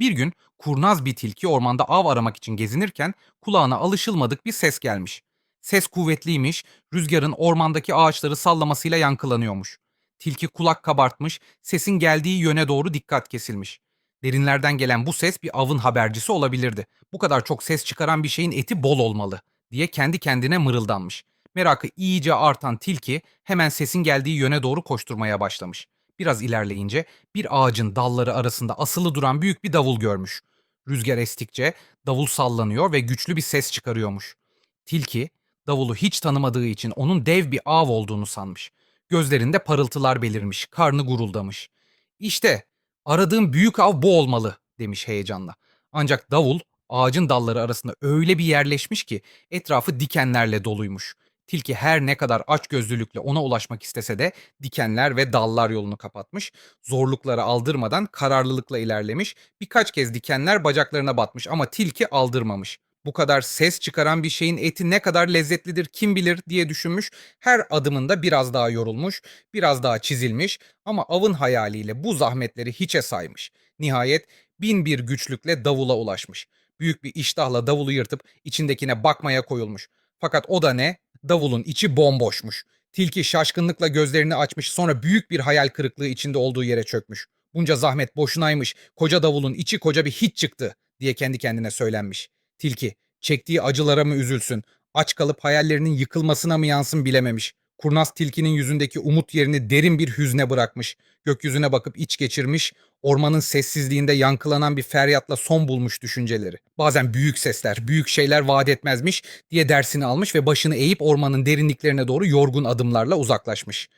Bir gün kurnaz bir tilki ormanda av aramak için gezinirken kulağına alışılmadık bir ses gelmiş. Ses kuvvetliymiş, rüzgarın ormandaki ağaçları sallamasıyla yankılanıyormuş. Tilki kulak kabartmış, sesin geldiği yöne doğru dikkat kesilmiş. Derinlerden gelen bu ses bir avın habercisi olabilirdi. Bu kadar çok ses çıkaran bir şeyin eti bol olmalı diye kendi kendine mırıldanmış. Merakı iyice artan tilki hemen sesin geldiği yöne doğru koşturmaya başlamış. Biraz ilerleyince bir ağacın dalları arasında asılı duran büyük bir davul görmüş. Rüzgar estikçe davul sallanıyor ve güçlü bir ses çıkarıyormuş. Tilki davulu hiç tanımadığı için onun dev bir av olduğunu sanmış. Gözlerinde parıltılar belirmiş, karnı guruldamış. İşte aradığım büyük av bu olmalı demiş heyecanla. Ancak davul ağacın dalları arasında öyle bir yerleşmiş ki etrafı dikenlerle doluymuş. Tilki her ne kadar açgözlülükle ona ulaşmak istese de dikenler ve dallar yolunu kapatmış. Zorlukları aldırmadan kararlılıkla ilerlemiş. Birkaç kez dikenler bacaklarına batmış ama tilki aldırmamış. Bu kadar ses çıkaran bir şeyin eti ne kadar lezzetlidir kim bilir diye düşünmüş. Her adımında biraz daha yorulmuş, biraz daha çizilmiş ama avın hayaliyle bu zahmetleri hiçe saymış. Nihayet bin bir güçlükle davula ulaşmış. Büyük bir iştahla davulu yırtıp içindekine bakmaya koyulmuş. Fakat o da ne? Davulun içi bomboşmuş. Tilki şaşkınlıkla gözlerini açmış sonra büyük bir hayal kırıklığı içinde olduğu yere çökmüş. Bunca zahmet boşunaymış. Koca davulun içi koca bir hiç çıktı diye kendi kendine söylenmiş. Tilki çektiği acılara mı üzülsün? Aç kalıp hayallerinin yıkılmasına mı yansın bilememiş. Kurnaz tilkinin yüzündeki umut yerini derin bir hüzne bırakmış. Gökyüzüne bakıp iç geçirmiş, ormanın sessizliğinde yankılanan bir feryatla son bulmuş düşünceleri. Bazen büyük sesler, büyük şeyler vaat etmezmiş diye dersini almış ve başını eğip ormanın derinliklerine doğru yorgun adımlarla uzaklaşmış.